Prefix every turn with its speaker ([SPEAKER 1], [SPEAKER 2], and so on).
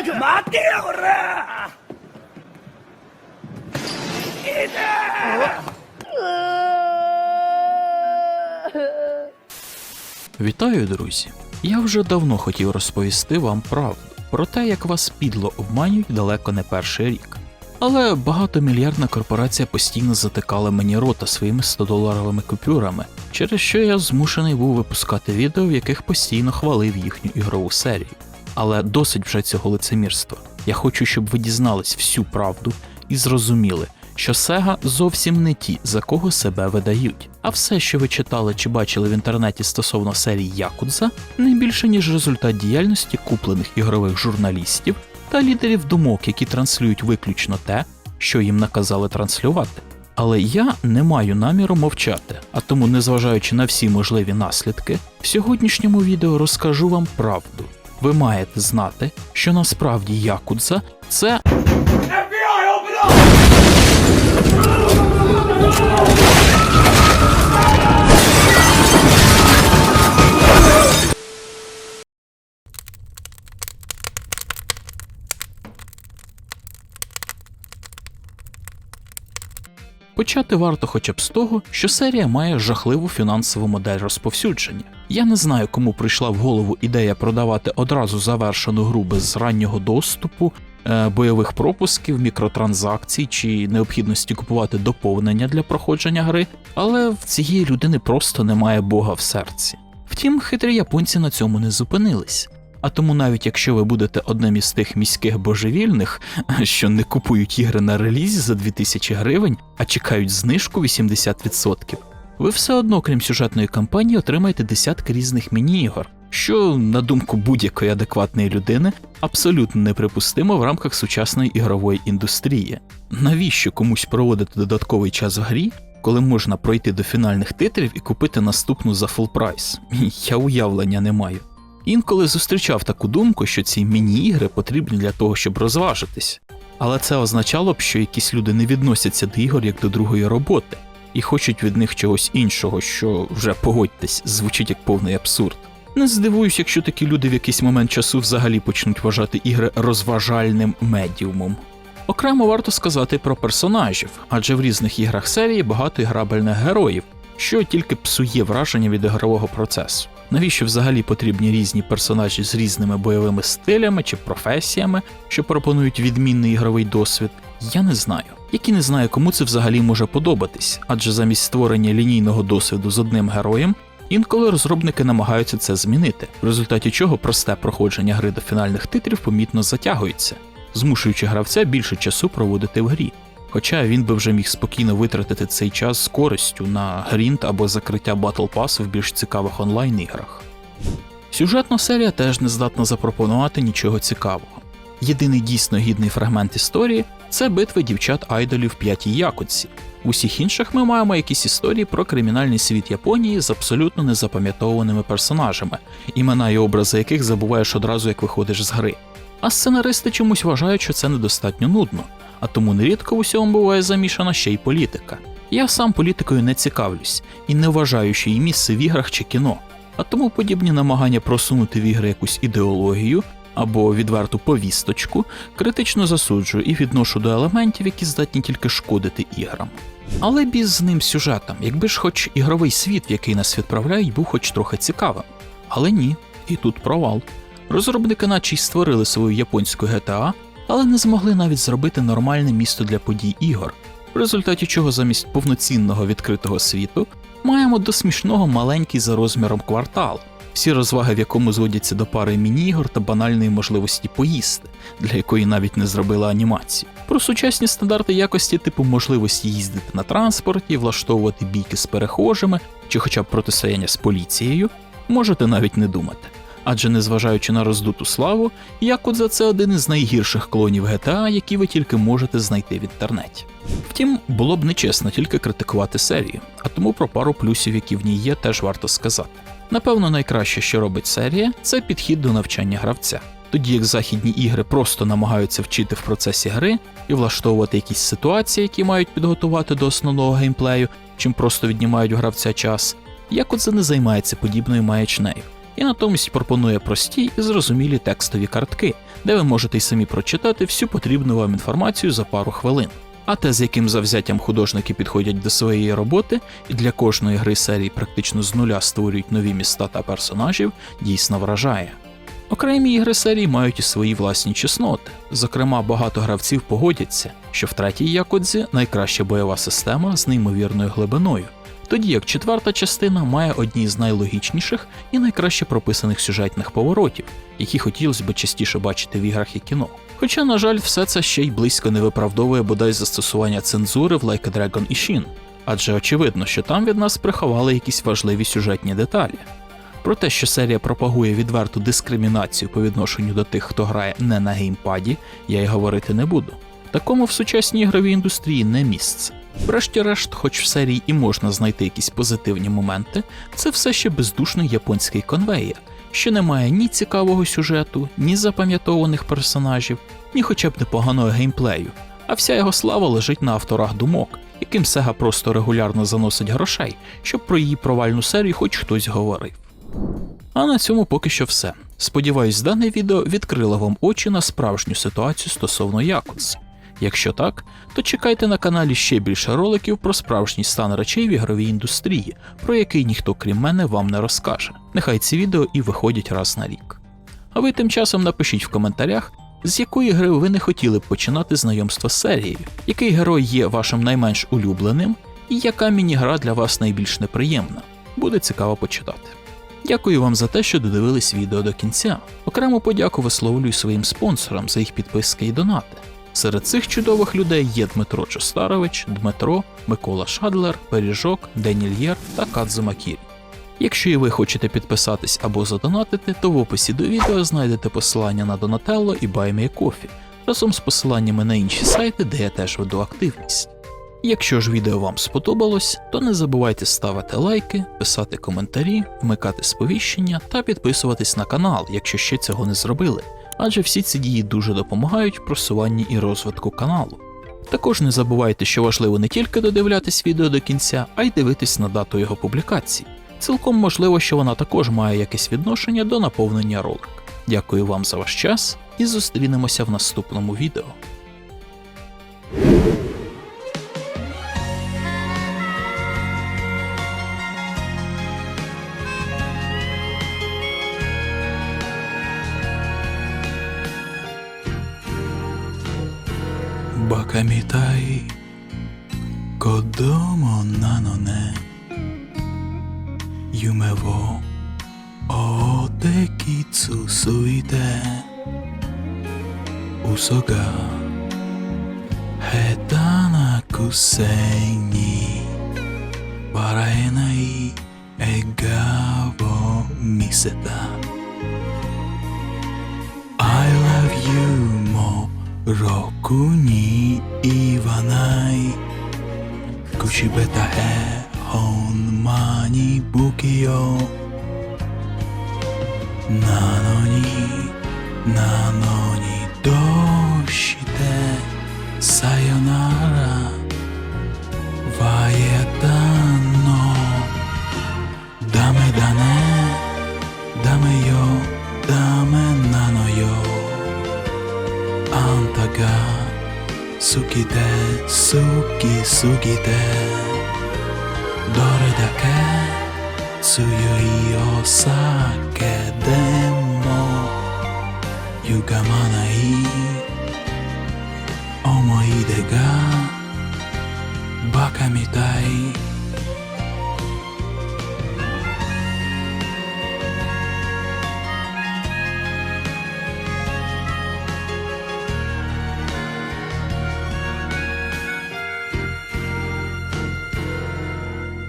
[SPEAKER 1] 待ってよこら
[SPEAKER 2] Вітаю, друзі! Я вже давно хотів розповісти вам правду про те, як вас підло обманюють далеко не перший рік. Але багатомільярдна корпорація постійно затикала мені рота своїми 100-доларовими купюрами, через що я змушений був випускати відео, в яких постійно хвалив їхню ігрову серію. Але досить вже цього лицемірства. Я хочу, щоб ви дізнались всю правду і зрозуміли, що Sega зовсім не ті, за кого себе видають. А все, що ви читали чи бачили в інтернеті стосовно серії Якудза, не більше ніж результат діяльності куплених ігрових журналістів та лідерів думок, які транслюють виключно те, що їм наказали транслювати. Але я не маю наміру мовчати, а тому, незважаючи на всі можливі наслідки, в сьогоднішньому відео розкажу вам правду. Ви маєте знати, що насправді Якудза це Почати варто хоча б з того, що серія має жахливу фінансову модель розповсюдження. Я не знаю, кому прийшла в голову ідея продавати одразу завершену гру без раннього доступу, е, бойових пропусків, мікротранзакцій чи необхідності купувати доповнення для проходження гри, але в цієї людини просто немає Бога в серці. Втім, хитрі японці на цьому не зупинились. А тому навіть якщо ви будете одним із тих міських божевільних, що не купують ігри на релізі за 2000 гривень, а чекають знижку 80%, ви все одно, крім сюжетної кампанії, отримаєте десятки різних міні-ігор, що, на думку будь-якої адекватної людини, абсолютно неприпустимо в рамках сучасної ігрової індустрії. Навіщо комусь проводити додатковий час в грі, коли можна пройти до фінальних титрів і купити наступну за фул прайс? Я уявлення не маю. Інколи зустрічав таку думку, що ці міні-ігри потрібні для того, щоб розважитись. Але це означало б, що якісь люди не відносяться до ігор як до другої роботи і хочуть від них чогось іншого, що вже погодьтесь, звучить як повний абсурд. Не здивуюсь, якщо такі люди в якийсь момент часу взагалі почнуть вважати ігри розважальним медіумом. Окремо варто сказати про персонажів, адже в різних іграх серії багато іграбельних героїв, що тільки псує враження від ігрового процесу. Навіщо взагалі потрібні різні персонажі з різними бойовими стилями чи професіями, що пропонують відмінний ігровий досвід, я не знаю. Як і не знаю, кому це взагалі може подобатись, адже замість створення лінійного досвіду з одним героєм, інколи розробники намагаються це змінити, в результаті чого просте проходження гри до фінальних титрів помітно затягується, змушуючи гравця більше часу проводити в грі. Хоча він би вже міг спокійно витратити цей час з користю на грінт або закриття батл пасу в більш цікавих онлайн-іграх. Сюжетна серія теж не здатна запропонувати нічого цікавого. Єдиний дійсно гідний фрагмент історії це битви дівчат-айдолів в п'ятій якутці. В усіх інших ми маємо якісь історії про кримінальний світ Японії з абсолютно незапам'ятовуваними персонажами, імена і образи яких забуваєш одразу, як виходиш з гри. А сценаристи чомусь вважають, що це недостатньо нудно, а тому нерідко в усьому буває замішана ще й політика. Я сам політикою не цікавлюсь і не вважаю, що її місце в іграх чи кіно, а тому подібні намагання просунути в ігри якусь ідеологію або відверту повісточку критично засуджую і відношу до елементів, які здатні тільки шкодити іграм. Але біз з ним сюжетом, якби ж хоч ігровий світ, в який нас відправляють, був хоч трохи цікавим. Але ні, і тут провал. Розробники наче й створили свою японську GTA, але не змогли навіть зробити нормальне місто для подій ігор, в результаті чого замість повноцінного відкритого світу маємо до смішного маленький за розміром квартал, всі розваги в якому зводяться до пари міні-ігор та банальної можливості поїсти, для якої навіть не зробили анімацію. Про сучасні стандарти якості, типу можливості їздити на транспорті, влаштовувати бійки з перехожими чи хоча б протистояння з поліцією, можете навіть не думати. Адже незважаючи на роздуту славу, Якудза це один із найгірших клонів GTA, які ви тільки можете знайти в інтернеті. Втім, було б нечесно тільки критикувати серію, а тому про пару плюсів, які в ній є, теж варто сказати. Напевно, найкраще, що робить серія, це підхід до навчання гравця. Тоді як західні ігри просто намагаються вчити в процесі гри і влаштовувати якісь ситуації, які мають підготувати до основного геймплею, чим просто віднімають у гравця час, Якудза не займається подібною маячнею. І натомість пропонує прості і зрозумілі текстові картки, де ви можете й самі прочитати всю потрібну вам інформацію за пару хвилин. А те, з яким завзяттям художники підходять до своєї роботи, і для кожної гри серії практично з нуля створюють нові міста та персонажів, дійсно вражає. Окремі ігри серії мають і свої власні чесноти. Зокрема, багато гравців погодяться, що в третій Якудзі найкраща бойова система з неймовірною глибиною, тоді як четверта частина має одні з найлогічніших і найкраще прописаних сюжетних поворотів, які хотілося б частіше бачити в іграх і кіно. Хоча, на жаль, все це ще й близько не виправдовує бодай застосування цензури в Like a Dragon і Shin, адже очевидно, що там від нас приховали якісь важливі сюжетні деталі. Про те, що серія пропагує відверту дискримінацію по відношенню до тих, хто грає не на геймпаді, я й говорити не буду. Такому в сучасній ігровій індустрії не місце. Врешті-решт, хоч в серії і можна знайти якісь позитивні моменти, це все ще бездушний японський конвеєр, що не має ні цікавого сюжету, ні запам'ятованих персонажів, ні хоча б непоганого геймплею, а вся його слава лежить на авторах думок, яким Сега просто регулярно заносить грошей, щоб про її провальну серію хоч хтось говорив. А на цьому поки що все. Сподіваюсь, дане відео відкрило вам очі на справжню ситуацію стосовно Якудз. Якщо так, то чекайте на каналі ще більше роликів про справжній стан речей в ігровій індустрії, про який ніхто крім мене вам не розкаже. Нехай ці відео і виходять раз на рік. А ви тим часом напишіть в коментарях, з якої гри ви не хотіли б починати знайомство з серією, який герой є вашим найменш улюбленим, і яка міні-гра для вас найбільш неприємна. Буде цікаво почитати. Дякую вам за те, що додивились відео до кінця. Окрему подяку висловлюю своїм спонсорам за їх підписки і донати. Серед цих чудових людей є Дмитро Чостарович, Дмитро, Микола Шадлер, Пиріжок, Денільєр та Кадзума Кірі. Якщо і ви хочете підписатись або задонатити, то в описі до відео знайдете посилання на Donatello і BuyMeACoffee, разом з посиланнями на інші сайти, де я теж веду активність. Якщо ж відео вам сподобалось, то не забувайте ставити лайки, писати коментарі, вмикати сповіщення та підписуватись на канал, якщо ще цього не зробили, адже всі ці дії дуже допомагають просуванні і розвитку каналу. Також не забувайте, що важливо не тільки додивлятись відео до кінця, а й дивитись на дату його публікації. Цілком можливо, що вона також має якесь відношення до наповнення ролик. Дякую вам за ваш час і зустрінемося в наступному відео. みたい。子供なのね。夢を追ってき続いて。嘘が下手なくせに。笑えない笑顔を見せた。I love you もろ куні Іванай, кучібетаге он мані букіо. Наноні, нано. 好きで好きすぎてどれだけ強いお酒でも歪まない思い出がバカみたい